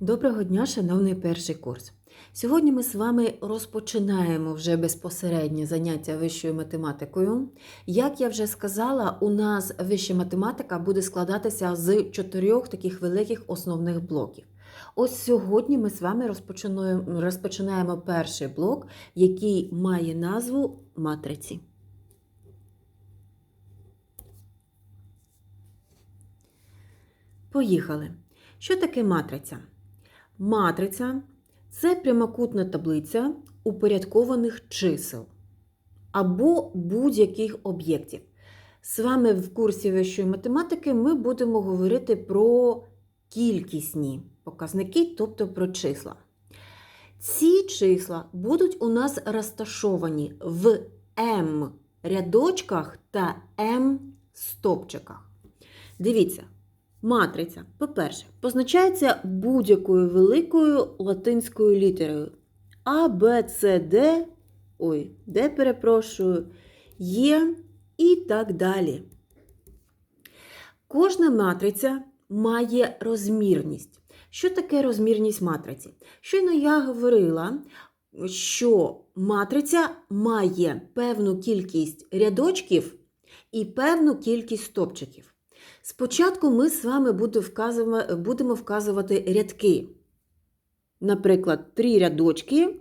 Доброго дня, шановний перший курс. Сьогодні ми з вами розпочинаємо вже безпосереднє заняття вищою математикою. Як я вже сказала, у нас вища математика буде складатися з чотирьох таких великих основних блоків. Ось сьогодні ми з вами розпочинаємо, перший блок, який має назву матриці. Поїхали. Що таке матриця? Матриця це прямокутна таблиця упорядкованих чисел або будь-яких об'єктів. З вами в курсі вищої математики ми будемо говорити про кількісні показники, тобто про числа. Ці числа будуть у нас розташовані в М рядочках та М стопчиках. Дивіться, Матриця, по-перше, позначається будь-якою великою латинською літерою А, Б, С, Д, ой, Д, перепрошую, Є і так далі. Кожна матриця має розмірність. Що таке розмірність матриці? Щойно я говорила, що матриця має певну кількість рядочків і певну кількість стопчиків. Спочатку ми з вами будемо вказувати рядки. Наприклад, три рядочки.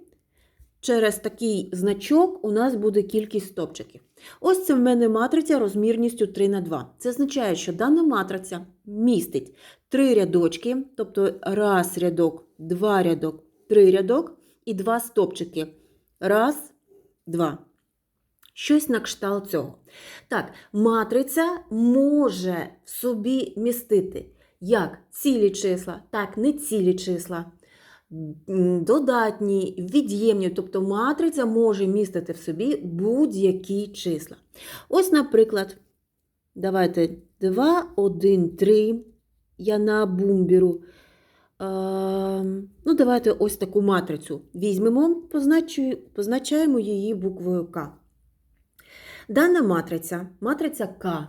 Через такий значок у нас буде кількість стопчиків. Ось це в мене матриця розмірністю 3 на 2. Це означає, що дана матриця містить три рядочки, тобто раз рядок, два рядок, три рядок і два стопчики. Раз, два. Щось на кшталт цього. Так, матриця може собі містити як цілі числа, так не цілі числа, додатні, від'ємні. Тобто матриця може містити в собі будь-які числа. Ось, наприклад, давайте 2, 1, 3. Я на бумбіру. Ну, давайте ось таку матрицю візьмемо, позначаємо її буквою К. Дана матриця, матриця К,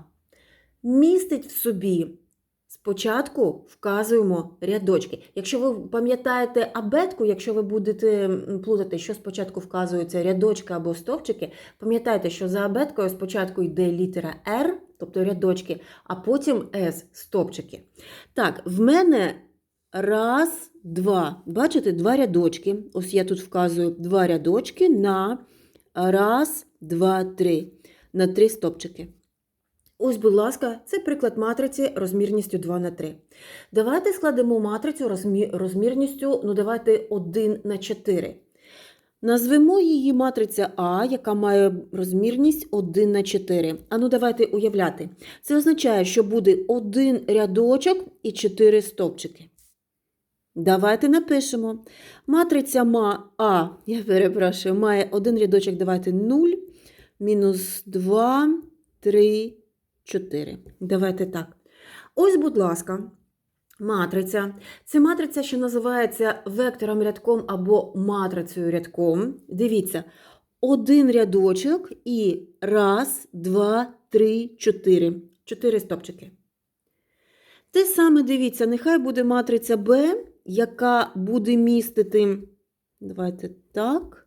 містить в собі спочатку вказуємо рядочки. Якщо ви пам'ятаєте абетку, якщо ви будете плутати, що спочатку вказуються рядочки або стовпчики, пам'ятайте, що за абеткою спочатку йде літера R, тобто рядочки, а потім S стовпчики. Так, в мене раз, два. Бачите, два рядочки. Ось я тут вказую два рядочки на раз, два, три на 3 стопчики. Ось, будь ласка, це приклад матриці розмірністю 2 на 3. Давайте складемо матрицю розмірністю, ну давайте 1 на 4. Назвемо її матриця А, яка має розмірність 1 на 4. А ну давайте уявляти. Це означає, що буде один рядочок і 4 стовпчики. Давайте напишемо. Матриця А, я перепрошую, має один рядочок, давайте 0 мінус 2, 3, 4. Давайте так. Ось, будь ласка, матриця. Це матриця, що називається вектором рядком або матрицею рядком. Дивіться, один рядочок і раз, два, три, чотири. Чотири стопчики. Те саме дивіться, нехай буде матриця Б, яка буде містити. Давайте так,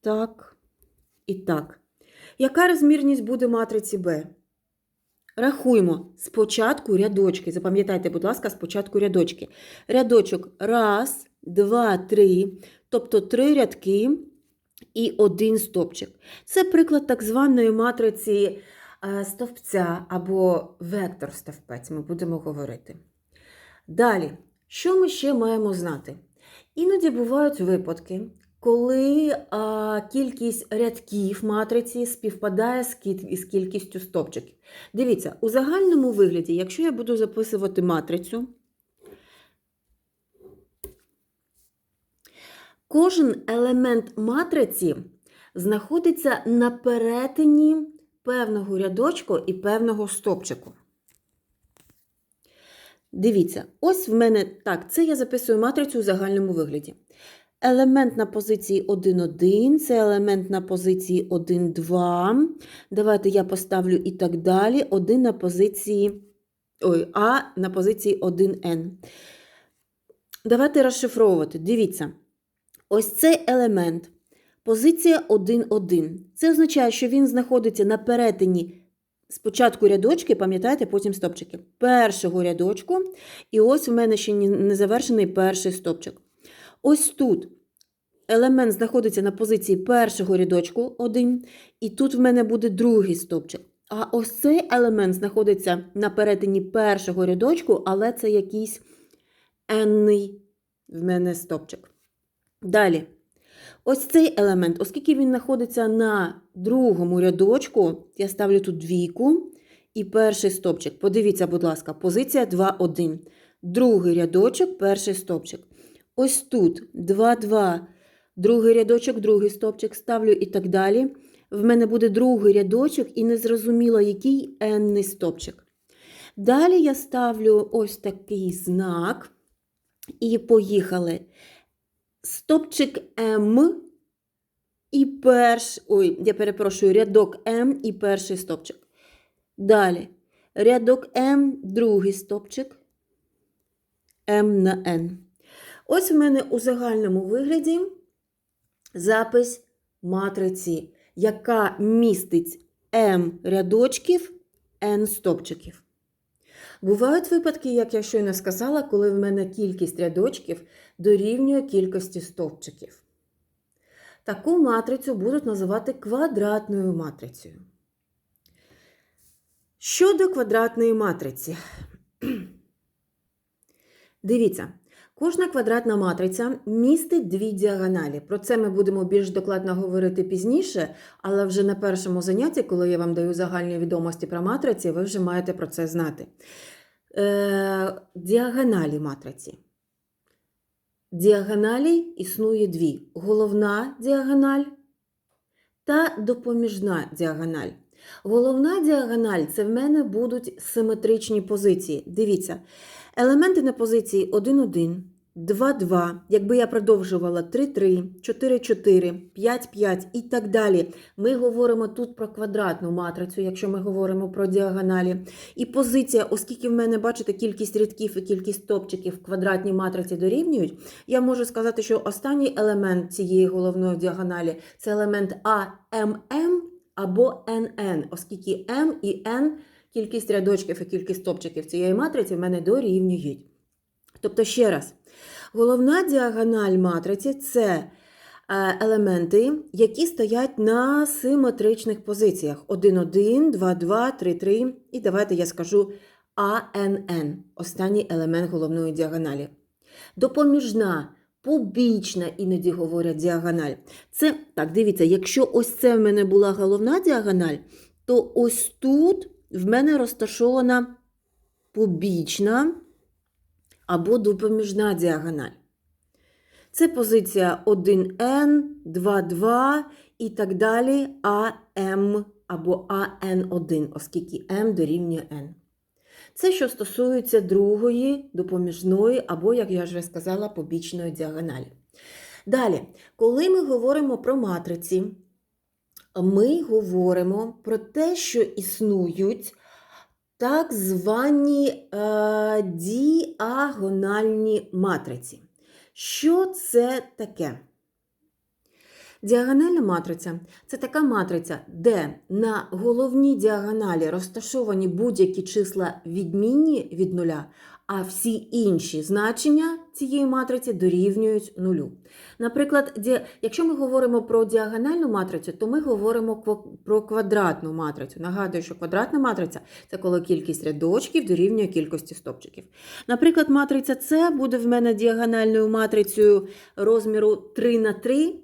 так і так. Яка розмірність буде матриці Б? Рахуємо спочатку рядочки. Запам'ятайте, будь ласка, спочатку рядочки. Рядочок раз, два, три, тобто три рядки і один стопчик. Це приклад так званої матриці е, стовпця або вектор стовпець, ми будемо говорити. Далі, що ми ще маємо знати? Іноді бувають випадки, коли а, кількість рядків матриці співпадає з, кіль... з кількістю стопчиків. Дивіться, у загальному вигляді, якщо я буду записувати матрицю, кожен елемент матриці знаходиться на перетині певного рядочку і певного стопчику. Дивіться, ось в мене так, це я записую матрицю у загальному вигляді. Елемент на позиції 1,1, це елемент на позиції 1,2. Давайте я поставлю і так далі. 1 на позиції ой, А на позиції 1N. Давайте розшифровувати. Дивіться. Ось цей елемент, позиція 1-1. Це означає, що він знаходиться на перетині спочатку рядочки, пам'ятаєте, потім стопчики. Першого рядочку, і ось в мене ще не завершений перший стопчик. Ось тут елемент знаходиться на позиції першого рядочку 1, і тут в мене буде другий стопчик. А ось цей елемент знаходиться на перетині першого рядочку, але це якийсь енний в мене стопчик. Далі. Ось цей елемент, оскільки він знаходиться на другому рядочку, я ставлю тут двійку і перший стопчик. Подивіться, будь ласка, позиція 2-1. Другий рядочок, перший стопчик. Ось тут 2-2, другий рядочок, другий стопчик ставлю і так далі. В мене буде другий рядочок і незрозуміло, який енний стопчик. Далі я ставлю ось такий знак. І поїхали. Стопчик М і перш, ой, я перепрошую, рядок М і перший стопчик. Далі. Рядок М, другий стопчик. М на Н. Ось в мене у загальному вигляді запис матриці, яка містить М рядочків, N стопчиків. Бувають випадки, як я щойно сказала, коли в мене кількість рядочків дорівнює кількості стовпчиків. Таку матрицю будуть називати квадратною матрицею. Щодо квадратної матриці. Дивіться, кожна квадратна матриця містить дві діагоналі. Про це ми будемо більш докладно говорити пізніше, але вже на першому занятті, коли я вам даю загальні відомості про матриці, ви вже маєте про це знати. Е, діагоналі матриці. Діагоналі існує дві: головна діагональ та допоміжна діагональ. Головна діагональ це в мене будуть симетричні позиції. Дивіться, елементи на позиції 1-1, 2-2, якби я продовжувала 3-3, 4-4, 5-5 і так далі. Ми говоримо тут про квадратну матрицю, якщо ми говоримо про діагоналі. І позиція, оскільки в мене, бачите, кількість рядків і кількість топчиків в квадратній матриці дорівнюють, я можу сказати, що останній елемент цієї головної діагоналі це елемент АММ або НН, оскільки М і N кількість рядочків і кількість топчиків цієї матриці в мене дорівнюють. Тобто, ще раз, головна діагональ матриці це е, елементи, які стоять на симетричних позиціях 1, 1, 2, 2, 3, 3. І давайте я скажу АНН, останній елемент головної діагоналі. Допоміжна, побічна, іноді говорять діагональ. Це так, дивіться, якщо ось це в мене була головна діагональ, то ось тут в мене розташована побічна або допоміжна діагональ. Це позиція 1N, 2,2 і так далі АМ або АН1, оскільки М дорівнює N. Це що стосується другої допоміжної або, як я вже сказала, побічної діагоналі. Далі, коли ми говоримо про матриці, ми говоримо про те, що існують так звані е, діагональні матриці. Що це таке? Діагональна матриця це така матриця, де на головній діагоналі розташовані будь-які числа відмінні від нуля, а всі інші значення цієї матриці дорівнюють нулю. Наприклад, якщо ми говоримо про діагональну матрицю, то ми говоримо про квадратну матрицю. Нагадую, що квадратна матриця це коли кількість рядочків дорівнює кількості стопчиків. Наприклад, матриця С буде в мене діагональною матрицею розміру 3 на 3.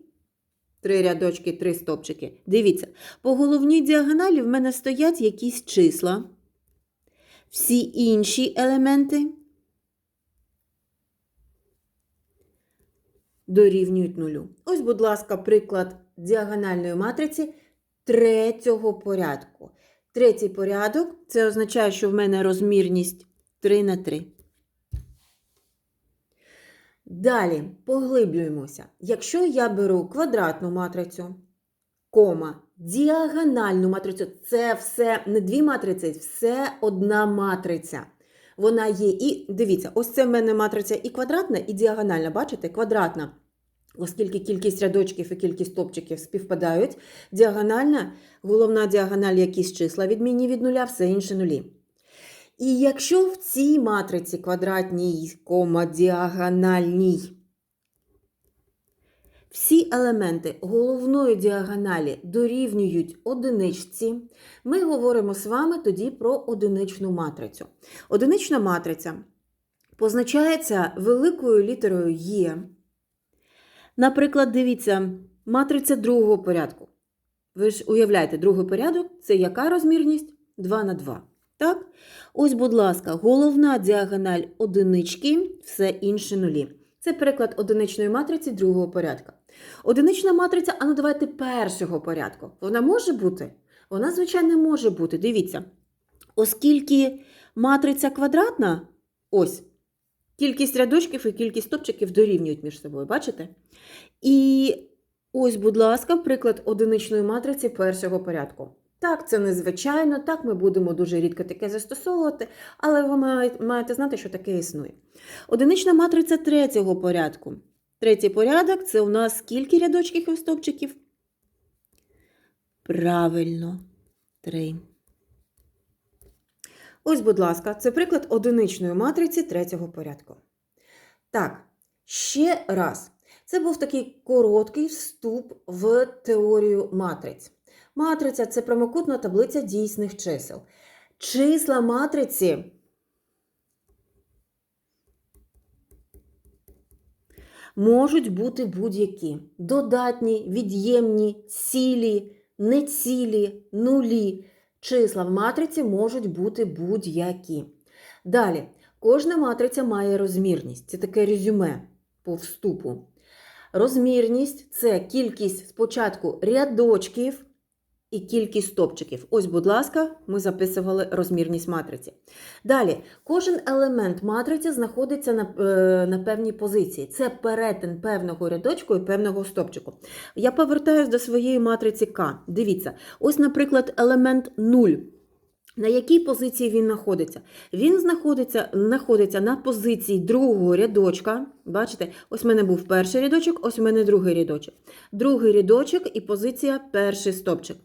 Три рядочки, три стопчики. Дивіться, по головній діагоналі в мене стоять якісь числа. Всі інші елементи дорівнюють нулю. Ось, будь ласка, приклад діагональної матриці третього порядку. Третій порядок це означає, що в мене розмірність 3 на 3. Далі поглиблюємося. Якщо я беру квадратну матрицю, кома, діагональну матрицю, це все не дві матриці, все одна матриця. Вона є і, дивіться, ось це в мене матриця і квадратна, і діагональна. Бачите? Квадратна. Оскільки кількість рядочків і кількість стопчиків співпадають, діагональна, головна діагональ якісь числа відмінні від нуля, все інше нулі. І якщо в цій матриці квадратній, кома, діагональній всі елементи головної діагоналі дорівнюють одиничці, ми говоримо з вами тоді про одиничну матрицю. Одинична матриця позначається великою літерою Є. Наприклад, дивіться, матриця другого порядку. Ви ж уявляєте, другий порядок це яка розмірність? 2 на 2. Так? Ось, будь ласка, головна діагональ одинички, все інше нулі. Це приклад одиничної матриці другого порядку. Одинична матриця, а ну давайте першого порядку. Вона може бути? Вона, звичайно, може бути. Дивіться. Оскільки матриця квадратна, ось, кількість рядочків і кількість стопчиків дорівнюють між собою, бачите? І ось, будь ласка, приклад одиничної матриці першого порядку. Так, це незвичайно, так ми будемо дуже рідко таке застосовувати, але ви маєте, знати, що таке існує. Одинична матриця третього порядку. Третій порядок це у нас скільки рядочків і стовпчиків? Правильно, три. Ось, будь ласка, це приклад одиничної матриці третього порядку. Так, ще раз. Це був такий короткий вступ в теорію матриць. Матриця це прямокутна таблиця дійсних чисел. Числа матриці можуть бути будь-які: додатні, від'ємні, цілі, нецілі, нулі. Числа в матриці можуть бути будь-які. Далі, кожна матриця має розмірність. Це таке резюме по вступу. Розмірність це кількість спочатку рядочків і кількість стопчиків. Ось, будь ласка, ми записували розмірність матриці. Далі, кожен елемент матриці знаходиться на, е, на певній позиції. Це перетин певного рядочку і певного стопчику. Я повертаюся до своєї матриці К. Дивіться, ось, наприклад, елемент 0. На якій позиції він знаходиться? Він знаходиться знаходиться на позиції другого рядочка. Бачите, ось в мене був перший рядочок, ось у мене другий рядочок. Другий рядочок і позиція перший стопчик.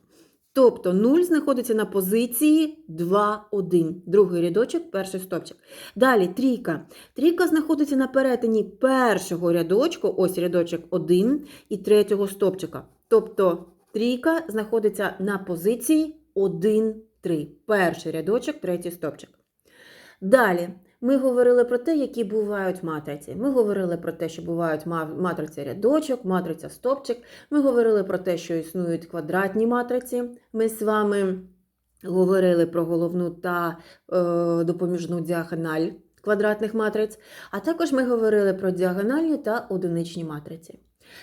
Тобто 0 знаходиться на позиції 2, 1. Другий рядочок, перший стопчик. Далі трійка. Трійка знаходиться на перетині першого рядочку, ось рядочок 1 і третього стопчика. Тобто трійка знаходиться на позиції 1, 3. Перший рядочок, третій стопчик. Далі. Ми говорили про те, які бувають матриці. Ми говорили про те, що бувають матриця рядочок, матриця стопчик. Ми говорили про те, що існують квадратні матриці. Ми з вами говорили про головну та е, допоміжну діагональ квадратних матриць. А також ми говорили про діагональні та одиничні матриці.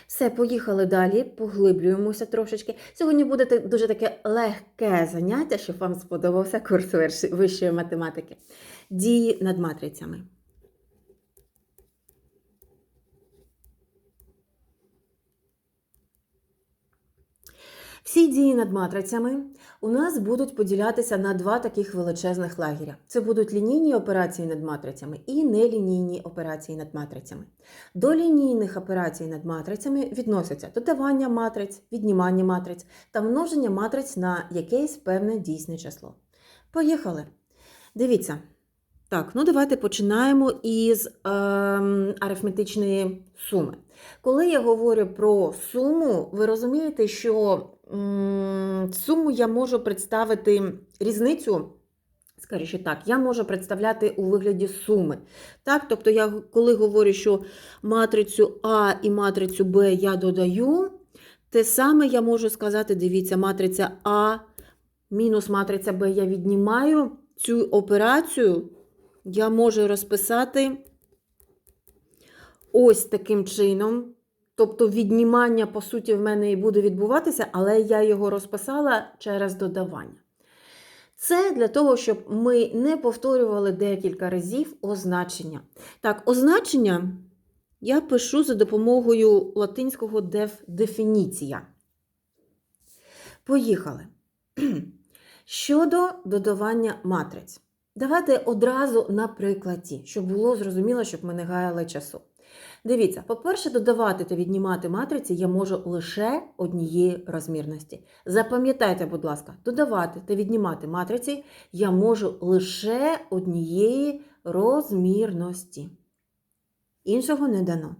Все, поїхали далі, поглиблюємося трошечки. Сьогодні буде дуже таке легке заняття, щоб вам сподобався курс вищої математики. Дії над матрицями. Всі дії над матрицями у нас будуть поділятися на два таких величезних лагеря. Це будуть лінійні операції над матрицями і нелінійні операції над матрицями. До лінійних операцій над матрицями відносяться додавання матриць, віднімання матриць та множення матриць на якесь певне дійсне число. Поїхали! Дивіться. Так, ну давайте починаємо із е, арифметичної суми. Коли я говорю про суму, ви розумієте, що суму я можу представити різницю, скоріше так, я можу представляти у вигляді суми. Так, Тобто, я коли говорю, що матрицю А і матрицю Б я додаю, те саме я можу сказати: дивіться, матриця А мінус матриця Б я віднімаю цю операцію я можу розписати ось таким чином. Тобто віднімання, по суті, в мене і буде відбуватися, але я його розписала через додавання. Це для того, щоб ми не повторювали декілька разів означення. Так, означення я пишу за допомогою латинського деф дефініція. Поїхали. Щодо додавання матриць. Давайте одразу на прикладі, щоб було зрозуміло, щоб ми не гаяли часу. Дивіться, по-перше, додавати та віднімати матриці я можу лише однієї розмірності. Запам'ятайте, будь ласка, додавати та віднімати матриці я можу лише однієї розмірності. Іншого не дано.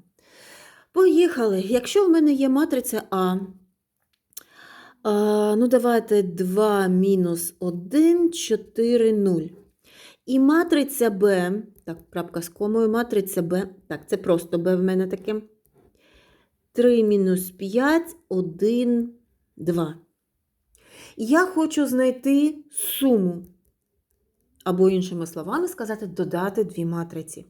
Поїхали. Якщо в мене є матриця А, ну давайте 2 мінус 1, 4, 0. І матриця Б, так, крапка з комою, матриця Б, так, це просто Б в мене таке. 3 мінус 5, 1, 2. Я хочу знайти суму. Або, іншими словами сказати, додати дві матриці.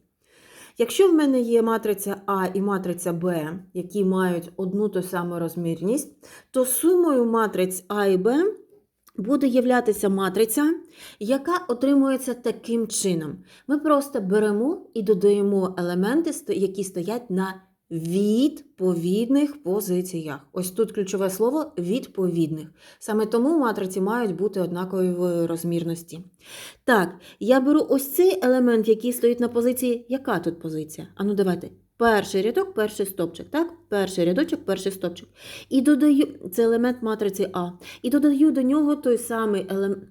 Якщо в мене є матриця А і матриця Б, які мають одну ту саму розмірність, то сумою матриць А і Б буде являтися матриця, яка отримується таким чином. Ми просто беремо і додаємо елементи, які стоять на відповідних позиціях. Ось тут ключове слово відповідних. Саме тому матриці мають бути однакової розмірності. Так, я беру ось цей елемент, який стоїть на позиції. Яка тут позиція? Ану, давайте. Перший рядок, перший стопчик, так? Перший рядочок, перший стопчик. І додаю, це елемент матриці А. І додаю до нього той самий елемент.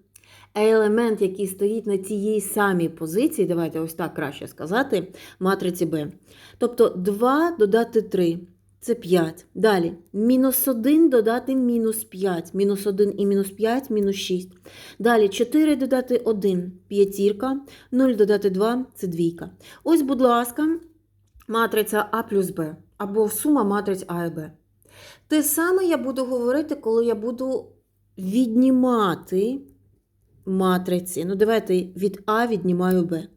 Елемент, який стоїть на тієї самій позиції, давайте ось так краще сказати, матриці Б. Тобто 2 додати 3 це 5. Далі мінус 1 додати мінус 5. Мінус 1 і мінус 5 мінус 6. Далі 4 додати 1 п'ятірка, 0 додати 2 це двійка. Ось, будь ласка, матриця А плюс Б або сума матриць А і Б. Те саме я буду говорити, коли я буду віднімати матриці. Ну, давайте від А віднімаю Б.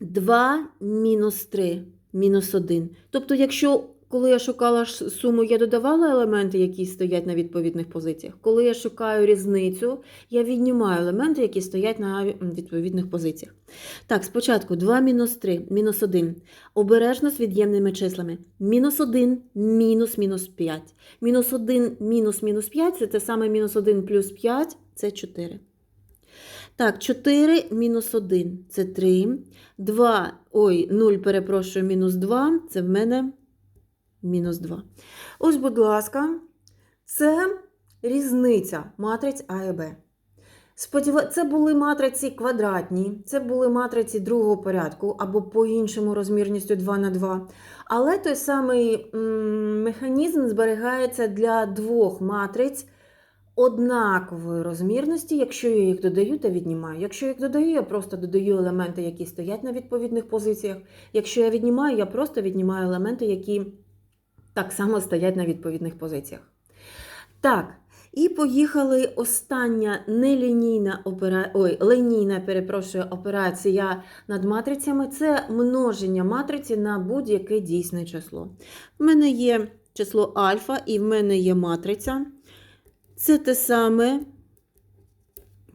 2 мінус 3 мінус 1. Тобто, якщо коли я шукала суму, я додавала елементи, які стоять на відповідних позиціях. Коли я шукаю різницю, я віднімаю елементи, які стоять на відповідних позиціях. Так, спочатку 2 мінус 3, мінус 1. Обережно з від'ємними числами. Мінус 1, мінус мінус 5. Мінус 1, мінус мінус 5 це те саме мінус 1 плюс 5 це 4. Так, 4 мінус 1 це 3. 2, ой, 0, перепрошую, мінус 2 це в мене мінус 2. Ось, будь ласка, це різниця матриць А і Б. Це були матриці квадратні, це були матриці другого порядку або по-іншому розмірністю 2 на 2. Але той самий механізм зберігається для двох матриць однакової розмірності, якщо я їх додаю та віднімаю. Якщо я їх додаю, я просто додаю елементи, які стоять на відповідних позиціях. Якщо я віднімаю, я просто віднімаю елементи, які так само стоять на відповідних позиціях. Так, і поїхали остання нелінійна опера... Ой, лінійна, перепрошую, операція над матрицями це множення матриці на будь-яке дійсне число. В мене є число альфа і в мене є матриця. Це те саме.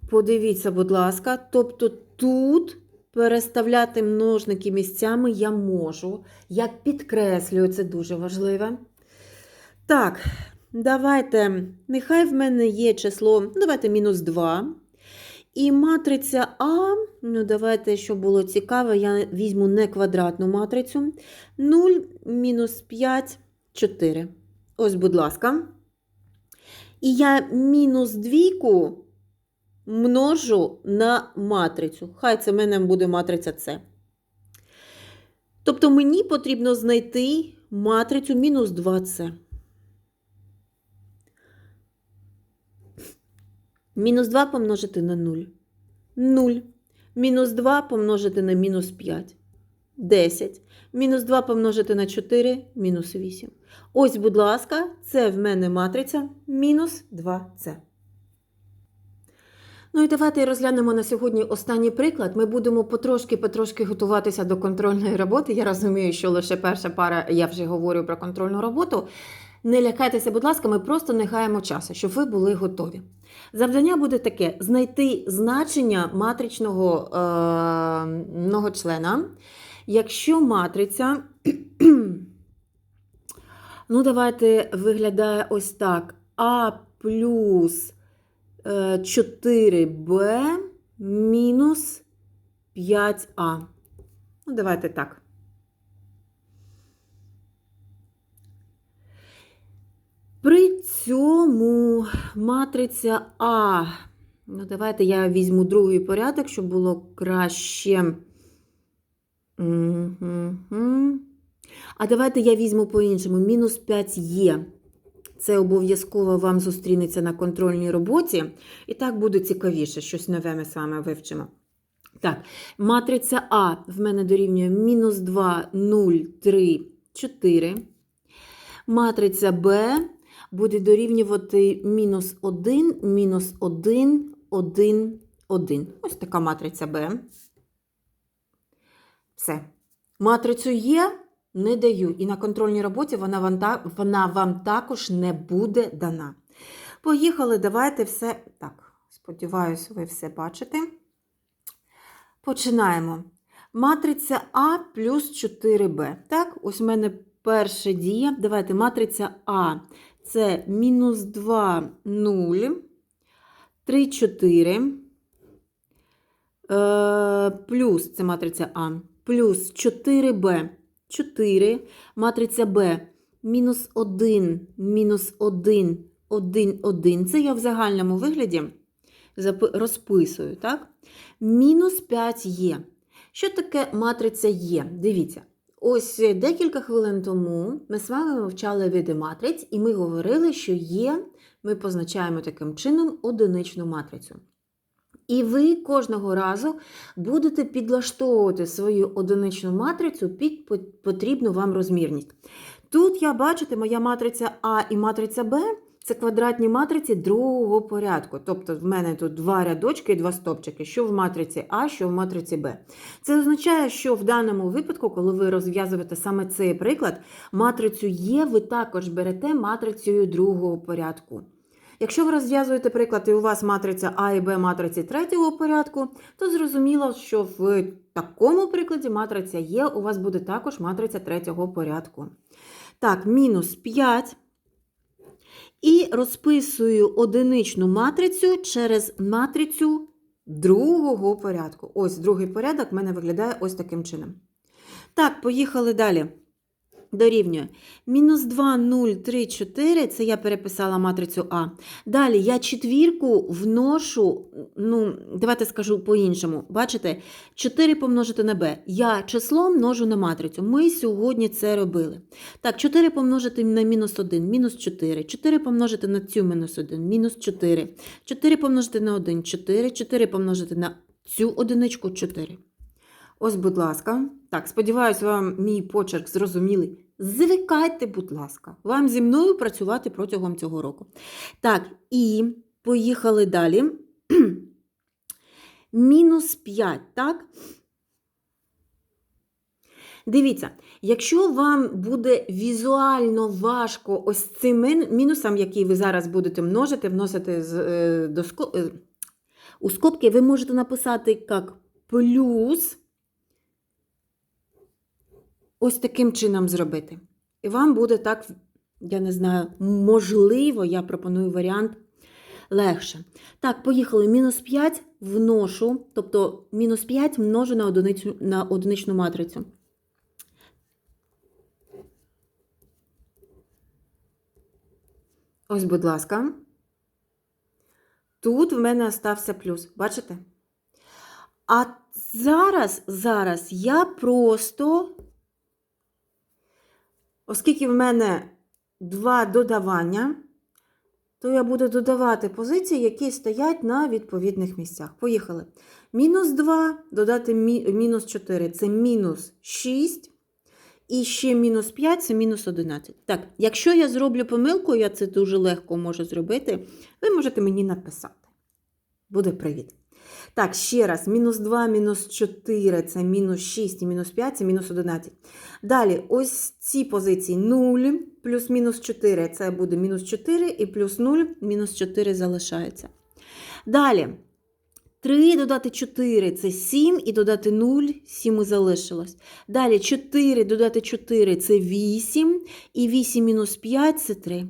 Подивіться, будь ласка, тобто тут переставляти множники місцями я можу. Я підкреслюю, це дуже важливе. Так, давайте, нехай в мене є число, ну, давайте мінус 2. І матриця А, ну давайте, щоб було цікаво, я візьму не квадратну матрицю. 0, мінус 5, 4. Ось, будь ласка. І я мінус двійку множу на матрицю. Хай це в мене буде матриця С. Тобто мені потрібно знайти матрицю мінус 2С. Мінус 2 помножити на 0. 0. Мінус 2 помножити на мінус 5. 10. Мінус 2 помножити на 4, мінус 8. Ось, будь ласка, це в мене матриця мінус 2С. Ну і давайте розглянемо на сьогодні останній приклад. Ми будемо потрошки-потрошки готуватися до контрольної роботи. Я розумію, що лише перша пара, я вже говорю про контрольну роботу. Не лякайтеся, будь ласка, ми просто не гаємо часу, щоб ви були готові. Завдання буде таке: знайти значення матричного е, многочлена. Якщо матриця, ну, давайте виглядає ось так: А плюс 4b мінус 5а. Ну, давайте так. При цьому матриця А. Ну, давайте я візьму другий порядок, щоб було краще. Мгм. А давайте я візьму по-іншому. Мінус 5 є. Це обов'язково вам зустрінеться на контрольній роботі. І так буде цікавіше, щось нове ми з вами вивчимо. Так, матриця А в мене дорівнює мінус 2, 0, 3, 4. Матриця Б буде дорівнювати мінус 1, мінус 1, 1, 1. Ось така матриця Б. Все. Матрицю Є не даю. І на контрольній роботі вона вам, та- вона вам також не буде дана. Поїхали, давайте все. Так, сподіваюся, ви все бачите. Починаємо. Матриця А плюс 4Б. Так, ось у мене перша дія. Давайте матриця А. Це мінус 2, 0, 3, 4. Е, плюс це матриця А. Плюс 4Б. 4. Матриця Б. Мінус 1, мінус 1, 1, 1. Це я в загальному вигляді розписую, так? Мінус 5 є. Що таке матриця є? Дивіться. Ось декілька хвилин тому ми з вами вивчали види матриць, і ми говорили, що є, ми позначаємо таким чином одиничну матрицю. І ви кожного разу будете підлаштовувати свою одиничну матрицю під потрібну вам розмірність. Тут я бачите, моя матриця А і матриця Б це квадратні матриці другого порядку. Тобто в мене тут два рядочки і два стопчики, що в матриці А, що в матриці Б. Це означає, що в даному випадку, коли ви розв'язуєте саме цей приклад, матрицю Є ви також берете матрицею другого порядку. Якщо ви розв'язуєте приклад, і у вас матриця А і Б матриці третього порядку, то зрозуміло, що в такому прикладі матриця Є у вас буде також матриця третього порядку. Так, мінус 5. І розписую одиничну матрицю через матрицю другого порядку. Ось другий порядок в мене виглядає ось таким чином. Так, поїхали далі. Дорівнює. Мінус 2, 0, 3, 4. Це я переписала матрицю А. Далі я четвірку вношу, ну, давайте скажу по-іншому. Бачите, 4 помножити на b. Я число множу на матрицю. Ми сьогодні це робили. Так, 4 помножити на мінус 1, мінус 4. 4 помножити на цю мінус 1, мінус 4. 4 помножити на 1, 4. 4 помножити на цю одиничку, 4. Ось, будь ласка. Так, сподіваюся, вам мій почерк зрозумілий. Звикайте, будь ласка, вам зі мною працювати протягом цього року. Так, і поїхали далі. Мінус 5, так? Дивіться, якщо вам буде візуально важко ось цим мін- мінусом, який ви зараз будете множити, вносити з, е, до е, у скобки, ви можете написати як плюс ось таким чином зробити. І вам буде так, я не знаю, можливо, я пропоную варіант легше. Так, поїхали. Мінус 5 вношу, тобто мінус 5 множу на, одиницю, на одиничну матрицю. Ось, будь ласка. Тут в мене остався плюс. Бачите? А зараз, зараз я просто Оскільки в мене два додавання, то я буду додавати позиції, які стоять на відповідних місцях. Поїхали. Мінус 2 додати мі- мінус 4 це мінус 6. І ще мінус 5 це мінус 11. Так, якщо я зроблю помилку, я це дуже легко можу зробити, ви можете мені написати. Буде привіт. Так, ще раз, мінус 2, мінус 4 це мінус 6 і мінус 5 це мінус 11. Далі, ось ці позиції 0 плюс мінус 4 це буде мінус 4 і плюс 0 мінус 4 залишається. Далі, 3 додати 4 це 7 і додати 0, 7 і залишилось. Далі 4 додати 4 це 8 і 8 мінус 5 це 3.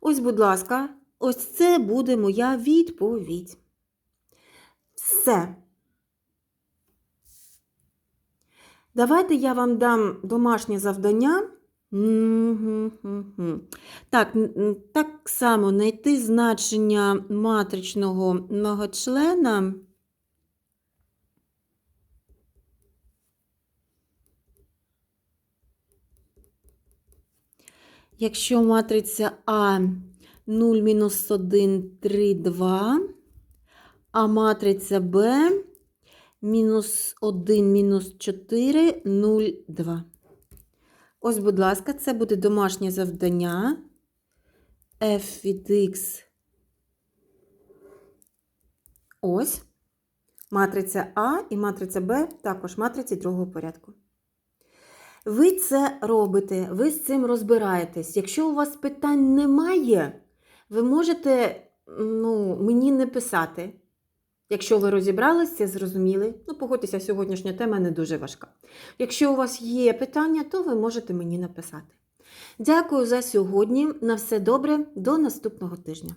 Ось, будь ласка, ось це буде моя відповідь. Все. Давайте я вам дам домашнє завдання. Так, так само знайти значення матричного многочлена. Якщо матриця А 0, мінус 1, 3, 2, а матриця Б мінус 1, мінус 4, 0, 2. Ось, будь ласка, це буде домашнє завдання. f від x. Ось. Матриця А і матриця Б також матриці другого порядку. Ви це робите, ви з цим розбираєтесь. Якщо у вас питань немає, ви можете ну, мені не писати. Якщо ви розібралися, зрозуміли, ну погодьтеся, сьогоднішня тема не дуже важка. Якщо у вас є питання, то ви можете мені написати. Дякую за сьогодні. На все добре, до наступного тижня.